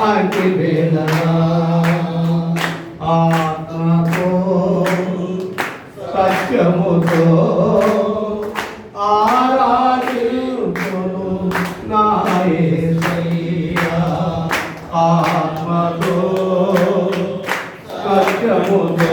అతి వేదన. ఆత్మతో సత్యముతో ఆరాధించును నా ఆత్మతో సత్యముతో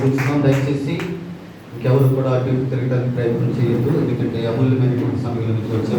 కూర్చున్నాం దయచేసి ఇంకెవరు కూడా అటు తిరగడానికి ప్రయత్నం చేయొద్దు ఎందుకంటే అమూల్యమైనటువంటి సమయంలో నుంచి వచ్చి